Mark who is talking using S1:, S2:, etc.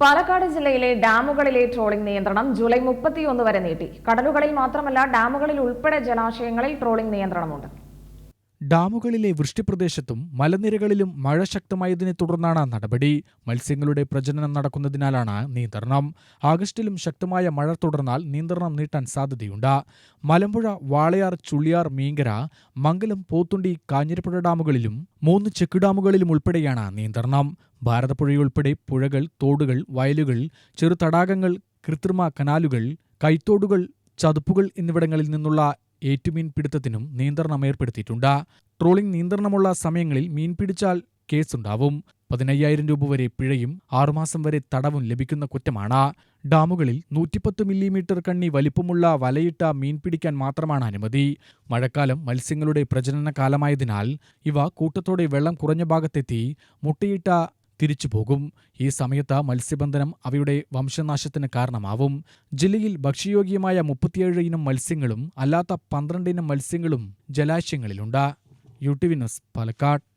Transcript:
S1: പാലക്കാട് ജില്ലയിലെ ഡാമുകളിലെ ട്രോളിംഗ് നിയന്ത്രണം ജൂലൈ മുപ്പത്തിയൊന്ന് വരെ നീട്ടി. കടലുകളിൽ മാത്രമല്ല ഡാമുകളിൽ ഉൾപ്പെടെ ജലാശയങ്ങളിൽ ട്രോളിംഗ് നിയന്ത്രണമുണ്ട്.
S2: ഡാമുകളിലെ വൃഷ്ടിപ്രദേശത്തും മലനിരകളിലും മഴ ശക്തമായതിനെ തുടർന്നാണ് നടപടി. മത്സ്യങ്ങളുടെ പ്രജനനം നടക്കുന്നതിനാലാണ് നിയന്ത്രണം. ആഗസ്റ്റിലും ശക്തമായ മഴ തുടർന്നാൽ നിയന്ത്രണം നീട്ടാൻ സാധ്യതയുണ്ട്. മലമ്പുഴ വാളയാർ ചുള്ളിയാർ മീങ്കര മംഗലം പോത്തുണ്ടി കാഞ്ഞിരപ്പുഴ ഡാമുകളിലും മൂന്ന് ചെക്ക് ഡാമുകളിലും ഉൾപ്പെടെയാണ് നിയന്ത്രണം. ഭാരതപ്പുഴയുൾപ്പെടെ പുഴകൾ തോടുകൾ വയലുകൾ ചെറുതടാകങ്ങൾ കൃത്രിമ കനാലുകൾ കൈത്തോടുകൾ ചതുപ്പുകൾ എന്നിവിടങ്ങളിൽ നിന്നുള്ള ഏറ്റുമീൻ പിടുത്തത്തിനും നിയന്ത്രണം ഏർപ്പെടുത്തിയിട്ടുണ്ട്. ട്രോളിംഗ് നിയന്ത്രണമുള്ള സമയങ്ങളിൽ മീൻ പിടിച്ചാൽ കേസുണ്ടാവും. പതിനയ്യായിരം രൂപ വരെ പിഴയും ആറുമാസം വരെ തടവും ലഭിക്കുന്ന കുറ്റമാണ്. ഡാമുകളിൽ നൂറ്റിപ്പത്ത് മില്ലിമീറ്റർ കണ്ണി വലിപ്പമുള്ള വലയിട്ട മീൻ പിടിക്കാൻ മാത്രമാണ് അനുമതി. മഴക്കാലം മത്സ്യങ്ങളുടെ പ്രജനന കാലമായതിനാൽ ഇവ കൂട്ടത്തോടെ വെള്ളം കുറഞ്ഞ ഭാഗത്തെത്തി മുട്ടയിട്ട തിരിച്ചു പോകും. ഈ സമയത്ത് മത്സ്യബന്ധനം അവയുടെ വംശനാശത്തിന് കാരണമാവും. ജില്ലയിൽ ഭക്ഷ്യയോഗ്യമായ മുപ്പത്തിയേഴ് ഇനം മത്സ്യങ്ങളും അല്ലാത്ത പന്ത്രണ്ട് ഇനം മത്സ്യങ്ങളും ജലാശയങ്ങളിലുണ്ട്. U T V news Palakkad.